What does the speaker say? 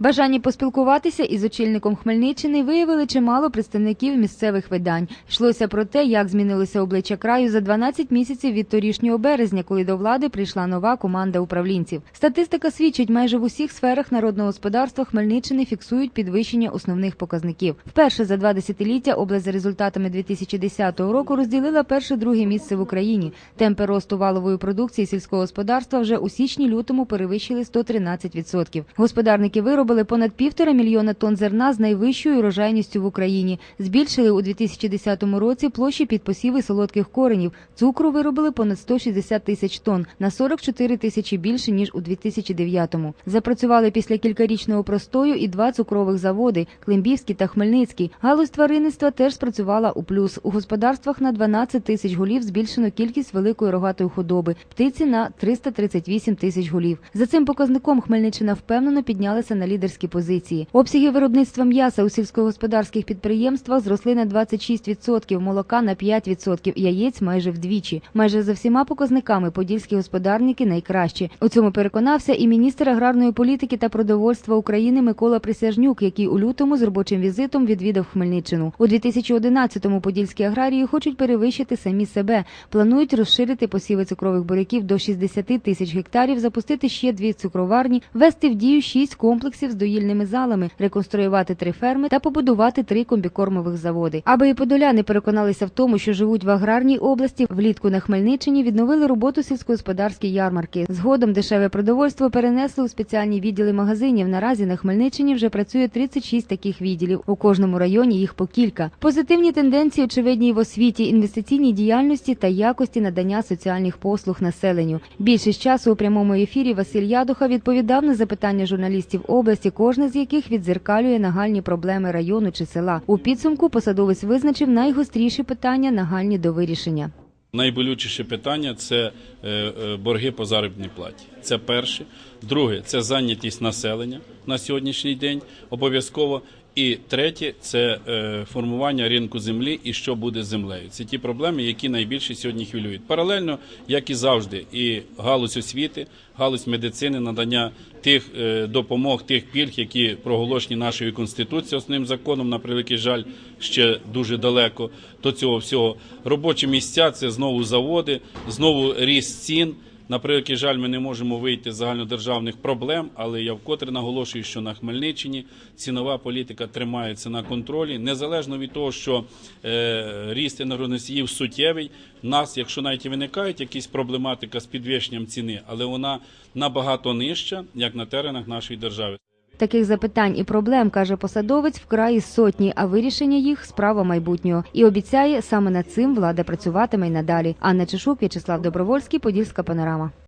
Бажання поспілкуватися із очільником Хмельниччини виявили чимало представників місцевих видань. Йшлося про те, як змінилося обличчя краю за 12 місяців від торішнього березня, коли до влади прийшла нова команда управлінців. Статистика свідчить, майже в усіх сферах народного господарства Хмельниччини фіксують підвищення основних показників. Вперше за два десятиліття область за результатами 2010 року розділила перше-друге місце в Україні. Темпи росту валової продукції сільського господарства вже у січні-лютому перевищили 113%. Господарники виробили понад півтора мільйона тонн зерна з найвищою урожайністю в Україні. Збільшили у 2010 році площі під посіви солодких коренів. Цукру виробили понад 160 тисяч тонн, на 44 тисячі більше ніж у 2009-му. Запрацювали після кількарічного простою і два цукрових заводи – Климбівський та Хмельницький. Галузь тваринництва теж спрацювала у плюс. У господарствах на 12 тисяч голів збільшено кількість великої рогатої худоби, птиці на 338 тисяч голів. За цим показником Хмельниччина впевнено піднялася на лідерські позиції. Обсяги виробництва м'яса у сільськогосподарських підприємствах зросли на 26%, молока на 5%, яєць майже вдвічі. Майже за всіма показниками подільські господарники найкращі. У цьому переконався і міністр аграрної політики та продовольства України Микола Присяжнюк, який у лютому з робочим візитом відвідав Хмельниччину. У 2011-му подільські аграрії хочуть перевищити самі себе. Планують розширити посіви цукрових буряків до 60 тисяч гектарів, запустити ще дві цукроварні, ввести в дію шість комплексів з доїльними залами, реконструювати три ферми та побудувати три комбікормових заводи. Аби і подоляни переконалися в тому, що живуть в аграрній області, влітку на Хмельниччині відновили роботу сільськогосподарські ярмарки. Згодом дешеве продовольство перенесли у спеціальні відділи магазинів. Наразі на Хмельниччині вже працює 36 таких відділів. У кожному районі їх по кілька. Позитивні тенденції очевидні і в освіті, інвестиційній діяльності та якості надання соціальних послуг населенню. Більшість часу у прямому ефірі Василь Ядуха відповідав на запитання журналістів області, кожне з яких відзеркалює нагальні проблеми району чи села. У підсумку посадовець визначив найгостріші питання, нагальні до вирішення. Найболючіше питання це е, е, борги по заробітній платі. Це перше. Друге це зайнятість населення на сьогоднішній день обов'язково. І третє це е, формування ринку землі і що буде з землею. Це ті проблеми, які найбільше сьогодні хвилюють. Паралельно, як і завжди, і галузь освіти, галузь медицини, надання тих допомог, тих пільг, які проголошені нашою конституцією, основним законом, на превеликий жаль, ще дуже далеко до цього всього. Робочі місця це знову заводи, знову ріст цін. На превеликий жаль, ми не можемо вийти з загальнодержавних проблем, але я вкотре наголошую, що на Хмельниччині цінова політика тримається на контролі, незалежно від того, що е, ріст енергоносіїв суттєвий. В нас, якщо навіть і виникають якісь проблематика з підвищенням ціни, але вона набагато нижча, як на теренах нашої держави. Таких запитань і проблем, каже посадовець, вкрай із сотні, а вирішення їх справа майбутнього. І обіцяє, саме над цим влада працюватиме й надалі. Анна Чешук, В'ячеслав Добровольський, Подільська панорама.